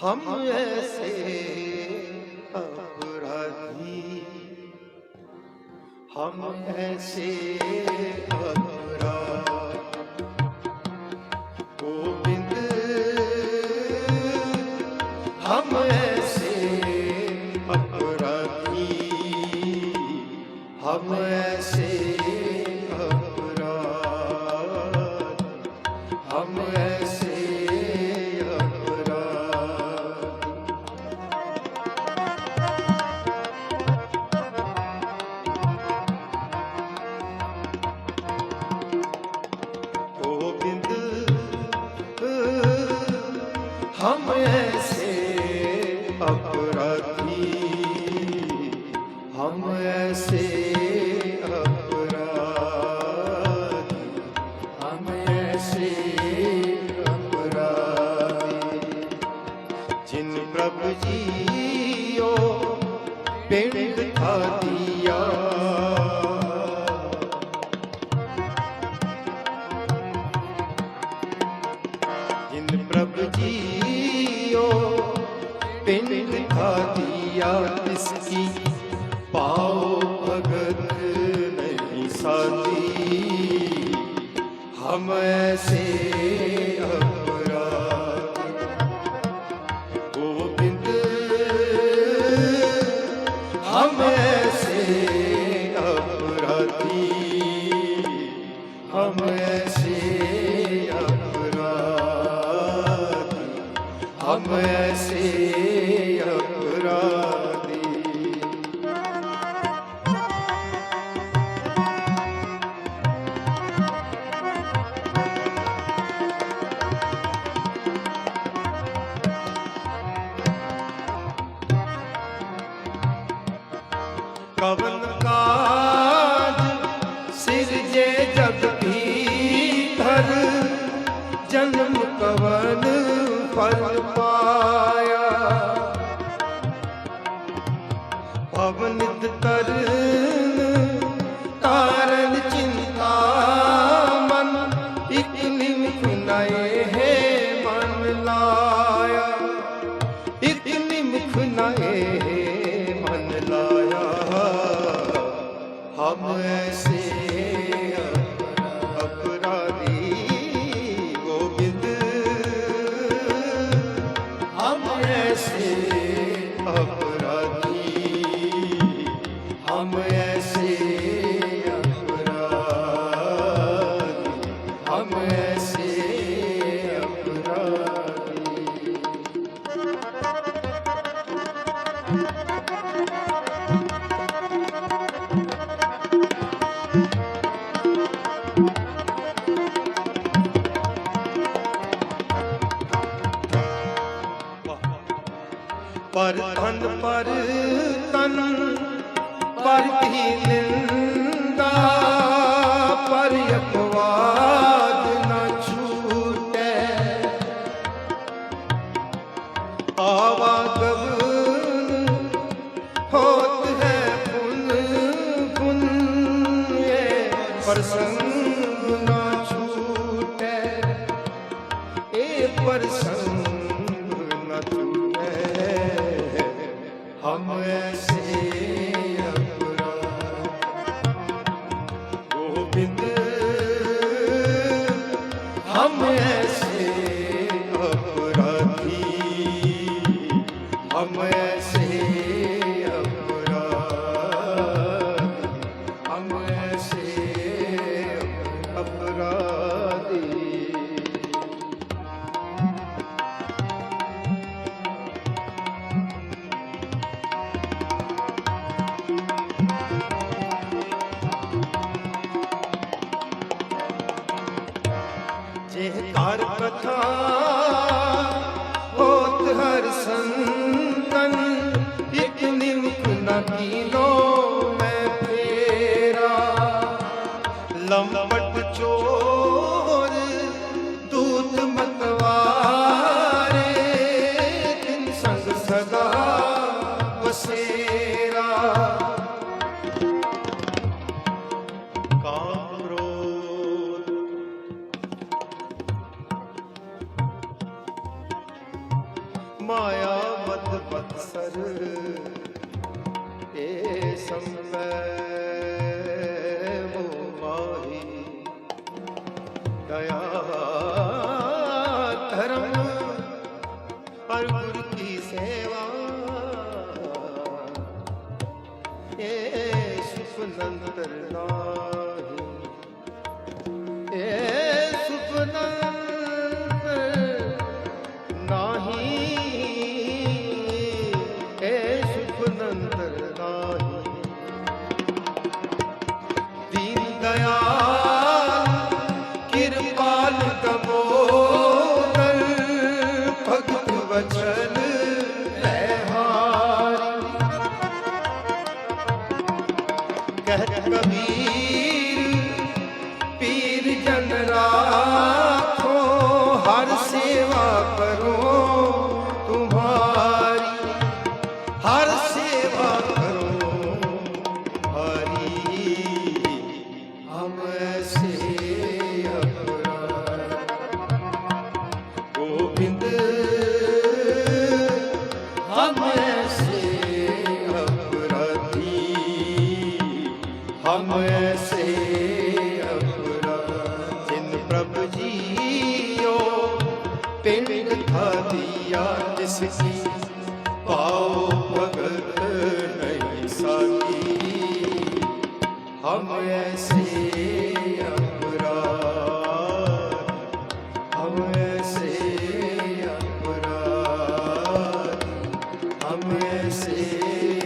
हम ऐसे अपराधी हम ऐसे अपराधी ਅਪਰਾਧੀ ਹਮ ਐਸੇ ਅਪਰਾਧੀ ਹਮ ਐਸੇ ਅਪਰਾਧੀ ਜਿਨ ਪ੍ਰਭ ਜੀਓ ਪਿੰਡ ਖਾਦੀਆ ਜਿਨ ਪ੍ਰਭ ਜੀਓ पिंड खा दिया इसकी पाओ भगत नहीं साथी हम ऐसे ਹਮ ਐਸੇ ਅਪਰਾਧੀ ਕਵਨ ਜਗ ਕੀ ਧਰ ਜਨਮ ਕਵਨ ਫਲ ਪਾਇਆ ਪਵਨ ਤਰਨ ਤਾਰਨ ਚਿੰਤਾ ਮਨ, ਇਕ ਨਿਮਕ ਨਏ ਹੈ ਮਨ ਲਾਇਆ। ਇਕ ਨਿਮਕ ਨਏ ਹੈ ਮਨ ਲਾਇਆ। ਹਮ ਐਸੇ ਪਰ ਤਨ ਪਰ ਤਨ ਪਰ ਕੀ ਨਿੰਦਾ ਘਰ ਕਥਾ ਹੋਤ ਹਰ ਸੰਤਨ ਇਕ ਨਿਮਕ ਨ ਕੀਨੋ ਮੈਂ ਫੇਰਾ। ਲੰਬਟ ਸੁਪਨੰਤਰ ਨਾਹੀ कह कभी ਹਮ ਐਸੇ ਅਪਰਾਧ ਹਮ ਐਸੇ ਅਪਰਾਧ ਹਮ ਐਸੇ